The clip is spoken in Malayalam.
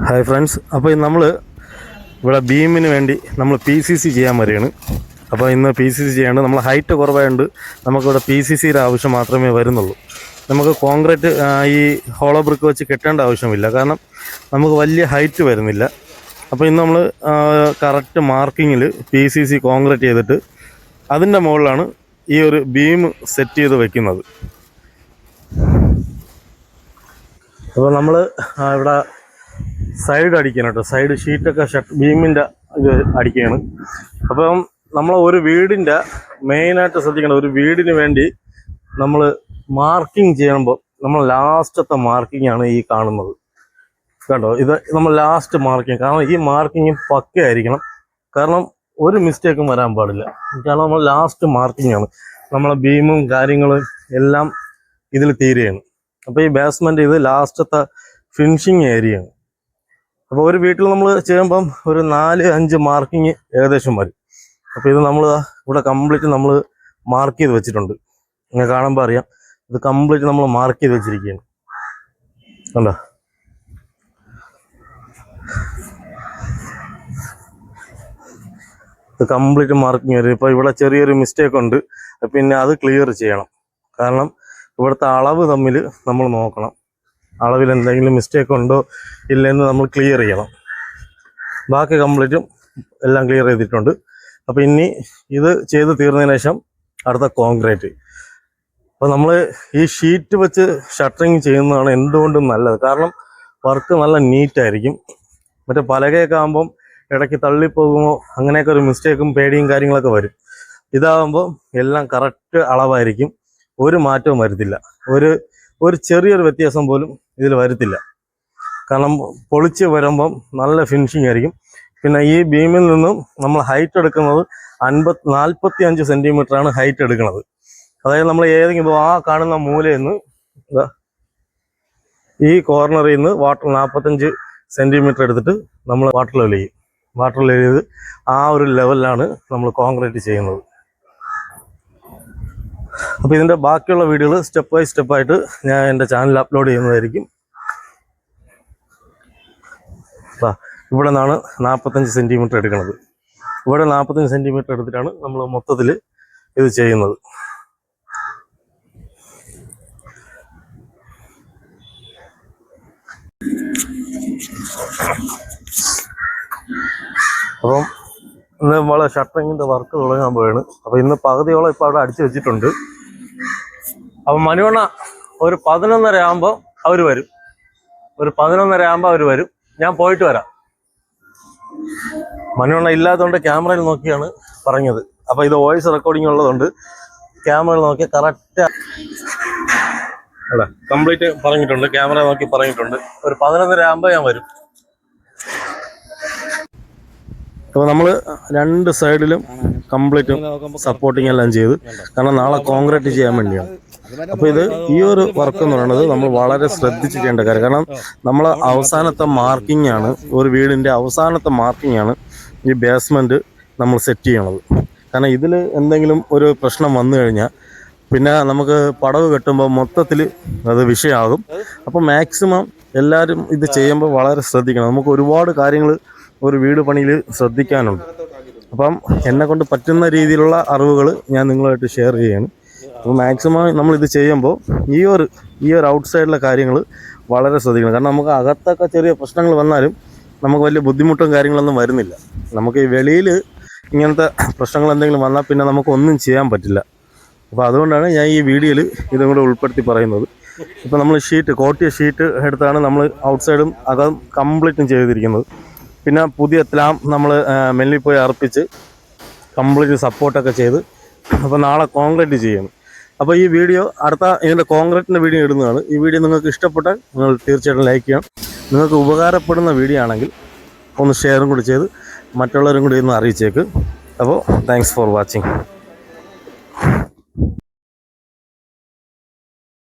ഹായ് ഫ്രണ്ട്സ് അപ്പോൾ നമ്മൾ ഇവിടെ ബീമിന് വേണ്ടി നമ്മൾ പി സി സി ചെയ്യാൻ വരികയാണ്. അപ്പോൾ ഇന്ന് പി സി സി ചെയ്യാണ്ട് നമ്മൾ ഹൈറ്റ് കുറവായതുകൊണ്ട് നമുക്കിവിടെ പി സി സിയുടെ ആവശ്യം മാത്രമേ വരുന്നുള്ളൂ. നമുക്ക് കോൺക്രീറ്റ് ഈ ഹോളോ ബ്രിക്ക് വെച്ച് കെട്ടേണ്ട ആവശ്യമില്ല. കാരണം നമുക്ക് വലിയ ഹൈറ്റ് വരുന്നില്ല. അപ്പോൾ ഇന്ന് നമ്മൾ കറക്റ്റ് മാർക്കിങ്ങിൽ പി സി സി കോൺക്രീറ്റ് ചെയ്തിട്ട് അതിന്റെ മുകളിലാണ് ഈ ഒരു ബീം സെറ്റ് ചെയ്ത് വെക്കുന്നത്. അപ്പോൾ നമ്മൾ ഇവിടെ സൈഡ് അടിക്കണം കേട്ടോ. സൈഡ് ഷീറ്റൊക്കെ ഷട്ട് ബീമിന്റെ ഇത് അടിക്കുകയാണ് അപ്പം നമ്മൾ ഒരു വീടിന്റെ മെയിനായിട്ട് ശ്രദ്ധിക്കണം. ഒരു വീടിന് വേണ്ടി നമ്മൾ മാർക്കിംഗ് ചെയ്യുമ്പോൾ നമ്മൾ ലാസ്റ്റത്തെ മാർക്കിംഗ് ആണ് ഈ കാണുന്നത്. കണ്ടോ? ഇത് നമ്മൾ ലാസ്റ്റ് മാർക്കിംഗ് കാരണം ഈ മാർക്കിംഗ് പക്കയായിരിക്കണം കാരണം ഒരു മിസ്റ്റേക്കും വരാൻ പാടില്ല. കാരണം നമ്മൾ ലാസ്റ്റ് മാർക്കിംഗ് ആണ്. നമ്മളെ ബീമും കാര്യങ്ങളും എല്ലാം ഇതിൽ തീരുകയാണ്. അപ്പോൾ ഈ ബേസ്മെന്റ് ഇത് ലാസ്റ്റത്തെ ഫിനിഷിങ് ഏരിയയാണ് അപ്പോൾ ഒരു വീട്ടിൽ നമ്മൾ ചെയ്യുമ്പം ഒരു നാല് അഞ്ച് മാർക്കിങ് ഏകദേശം വരും. അപ്പോൾ ഇത് നമ്മൾ ഇവിടെ കംപ്ലീറ്റ് നമ്മൾ മാർക്ക് ചെയ്ത് വെച്ചിട്ടുണ്ട്. ഇങ്ങനെ കാണുമ്പോൾ അറിയാം. ഇത് കംപ്ലീറ്റ് നമ്മൾ മാർക്ക് ചെയ്ത് വെച്ചിരിക്കുകയാണ്. കണ്ടോ? ഇത് കംപ്ലീറ്റ് മാർക്കിങ് വരും. ഇപ്പോൾ ഇവിടെ ചെറിയൊരു മിസ്റ്റേക്ക് ഉണ്ട്. പിന്നെ അത് ക്ലിയർ ചെയ്യണം. കാരണം ഇവിടുത്തെ അളവ് തമ്മിൽ നമ്മൾ നോക്കണം. അളവിൽ എന്തെങ്കിലും മിസ്റ്റേക്ക് ഉണ്ടോ ഇല്ലെന്ന് നമ്മൾ ക്ലിയർ ചെയ്യണം. ബാക്കി കംപ്ലീറ്റും എല്ലാം ക്ലിയർ ചെയ്തിട്ടുണ്ട്. അപ്പോൾ ഇനി ഇത് ചെയ്ത് തീർന്നതിന് ശേഷം അടുത്ത കോൺക്രീറ്റ് അപ്പോൾ നമ്മൾ ഈ ഷീറ്റ് വെച്ച് ഷട്ടറിങ് ചെയ്യുന്നതാണ് എന്തുകൊണ്ടും നല്ലത്. കാരണം വർക്ക് നല്ല നീറ്റായിരിക്കും മറ്റേ പലകയൊക്കെ ആകുമ്പം ഇടയ്ക്ക് തള്ളിപ്പോകുമോ അങ്ങനെയൊക്കെ ഒരു മിസ്റ്റേക്കും പേടിയും കാര്യങ്ങളൊക്കെ വരും. ഇതാകുമ്പോൾ എല്ലാം കറക്റ്റ് അളവായിരിക്കും. ഒരു മാറ്റവും വരുത്തില്ല. ഒരു ഒരു ചെറിയൊരു വ്യത്യാസം പോലും ഇതിൽ വരുത്തില്ല. കാരണം പൊളിച്ച് വരുമ്പം നല്ല ഫിനിഷിംഗ് ആയിരിക്കും. പിന്നെ ഈ ബീമിൽ നിന്നും നമ്മൾ ഹൈറ്റ് എടുക്കുന്നത് അൻപത് നാൽപ്പത്തി അഞ്ച് സെന്റിമീറ്റർ ആണ് ഹൈറ്റ് എടുക്കുന്നത്. അതായത് നമ്മൾ ഏതെങ്കിലും ഇപ്പോൾ ആ കാണുന്ന മൂലയിൽ നിന്ന് ഈ കോർണറിൽ നിന്ന് വാട്ടർ നാൽപ്പത്തഞ്ച് സെന്റിമീറ്റർ എടുത്തിട്ട് നമ്മൾ വാട്ടർ ലെവൽ ചെയ്യും. വാട്ടർ ലെവൽ ചെയ്ത് ആ ഒരു ലെവലിലാണ് നമ്മൾ കോൺക്രീറ്റ് ചെയ്യുന്നത്. അപ്പോൾ ഇതിന്റെ ബാക്കിയുള്ള വീഡിയോകൾ സ്റ്റെപ്പ് ബൈ സ്റ്റെപ്പായിട്ട് ഞാൻ എന്റെ ചാനൽ അപ്ലോഡ് ചെയ്യുന്നതായിരിക്കും. ഇവിടെ നിന്നാണ് നാൽപ്പത്തഞ്ച് സെന്റിമീറ്റർ എടുക്കുന്നത്. ഇവിടെ നാൽപ്പത്തഞ്ച് സെന്റിമീറ്റർ എടുത്തിട്ടാണ് നമ്മൾ മൊത്തത്തിൽ ഇത് ചെയ്യുന്നത്. അപ്പം ഇന്ന് നമ്മളെ ഷട്ടറിങ്ങിന്റെ വർക്ക് തുടങ്ങാൻ പോയാണ് അപ്പോൾ ഇന്ന് പകുതിയോളം ഇപ്പോൾ അവിടെ അടിച്ചു വെച്ചിട്ടുണ്ട്. അപ്പം മനുവണ്ണ ഒരു പതിനൊന്നര ആകുമ്പോൾ അവർ വരും. ഒരു പതിനൊന്നര ആകുമ്പോൾ അവർ വരും. ഞാൻ പോയിട്ട് വരാം. മനുവണ്ണ ഇല്ലാത്തതുകൊണ്ട് ക്യാമറയിൽ നോക്കിയാണ് പറഞ്ഞത്. അപ്പോൾ ഇത് വോയിസ് റെക്കോർഡിംഗ് ഉള്ളതുകൊണ്ട് ക്യാമറയിൽ നോക്കി കറക്റ്റ് അല്ല കംപ്ലീറ്റ് പറഞ്ഞിട്ടുണ്ട്. ക്യാമറ നോക്കി പറഞ്ഞിട്ടുണ്ട്. ഒരു പതിനൊന്നര ആകുമ്പോൾ ഞാൻ വരും. അപ്പോൾ നമ്മൾ രണ്ട് സൈഡിലും കംപ്ലീറ്റ് സപ്പോർട്ടിങ് എല്ലാം ചെയ്ത്. കാരണം നാളെ കോൺക്രീറ്റ് ചെയ്യാൻ വേണ്ടിയാണ്. അപ്പോൾ ഇത് ഈ ഒരു വർക്ക് എന്ന് പറയുന്നത് നമ്മൾ വളരെ ശ്രദ്ധിച്ച് ചെയ്യേണ്ട കാര്യം. കാരണം നമ്മൾ അവസാനത്തെ മാർക്കിംഗ് ആണ് ഒരു വീടിന്റെ അവസാനത്തെ മാർക്കിംഗ് ആണ് ഈ ബേസ്മെന്റ് നമ്മൾ സെറ്റ് ചെയ്യണത്. കാരണം ഇതിൽ എന്തെങ്കിലും ഒരു പ്രശ്നം വന്നു കഴിഞ്ഞാൽ പിന്നെ നമുക്ക് പടവ് കെട്ടുമ്പോൾ മൊത്തത്തിൽ അത് വിഷയമാകും അപ്പോൾ മാക്സിമം എല്ലാവരും ഇത് ചെയ്യുമ്പോൾ വളരെ ശ്രദ്ധിക്കണം. നമുക്ക് ഒരുപാട് കാര്യങ്ങൾ ഒരു വീട് പണിയിൽ ശ്രദ്ധിക്കാനുണ്ട്. അപ്പം എന്നെ കൊണ്ട് പറ്റുന്ന രീതിയിലുള്ള അറിവുകൾ ഞാൻ നിങ്ങളുമായിട്ട് ഷെയർ ചെയ്യാണ് അപ്പോൾ മാക്സിമം നമ്മൾ ഇത് ചെയ്യുമ്പോൾ ഈ ഒരു ഈ ഒരു ഔട്ട് സൈഡിലെ കാര്യങ്ങൾ വളരെ ശ്രദ്ധിക്കണം. കാരണം നമുക്ക് അകത്തൊക്കെ ചെറിയ പ്രശ്നങ്ങൾ വന്നാലും നമുക്ക് വലിയ ബുദ്ധിമുട്ടും കാര്യങ്ങളൊന്നും വരുന്നില്ല. നമുക്ക് ഈ വെളിയിൽ ഇങ്ങനത്തെ പ്രശ്നങ്ങൾ എന്തെങ്കിലും വന്നാൽ പിന്നെ നമുക്ക് ഒന്നും ചെയ്യാൻ പറ്റില്ല. അപ്പോൾ അതുകൊണ്ടാണ് ഞാൻ ഈ വീഡിയോയിൽ ഇതും കൂടെ ഉൾപ്പെടുത്തി പറയുന്നത്. ഇപ്പോൾ നമ്മൾ ഷീറ്റ് കോട്ടിയ ഷീറ്റ് എടുത്താണ് നമ്മൾ ഔട്ട്സൈഡും അകം കംപ്ലീറ്റും ചെയ്തിരിക്കുന്നത്. പിന്നെ പുതിയ ലാം നമ്മൾ മെല്ലിൽ പോയി അർപ്പിച്ച് കംപ്ലീറ്റ് സപ്പോർട്ടൊക്കെ ചെയ്ത് അപ്പോൾ നാളെ കോൺക്രീറ്റ് ചെയ്യണം. അപ്പോൾ ഈ വീഡിയോ അടുത്ത ഇതിന്റെ കോൺക്രീറ്റിന്റെ വീഡിയോ ഇടുന്നതാണ്. ഈ വീഡിയോ നിങ്ങൾക്ക് ഇഷ്ടപ്പെട്ടാൽ നിങ്ങൾ തീർച്ചയായിട്ടും ലൈക്ക് ചെയ്യണം. നിങ്ങൾക്ക് ഉപകാരപ്പെടുന്ന വീഡിയോ ആണെങ്കിൽ ഒന്ന് ഷെയറും കൂടി ചെയ്ത് മറ്റുള്ളവരും കൂടി ഒന്ന് അറിയിച്ചേക്ക്. അപ്പോൾ താങ്ക്സ് ഫോർ വാച്ചിങ്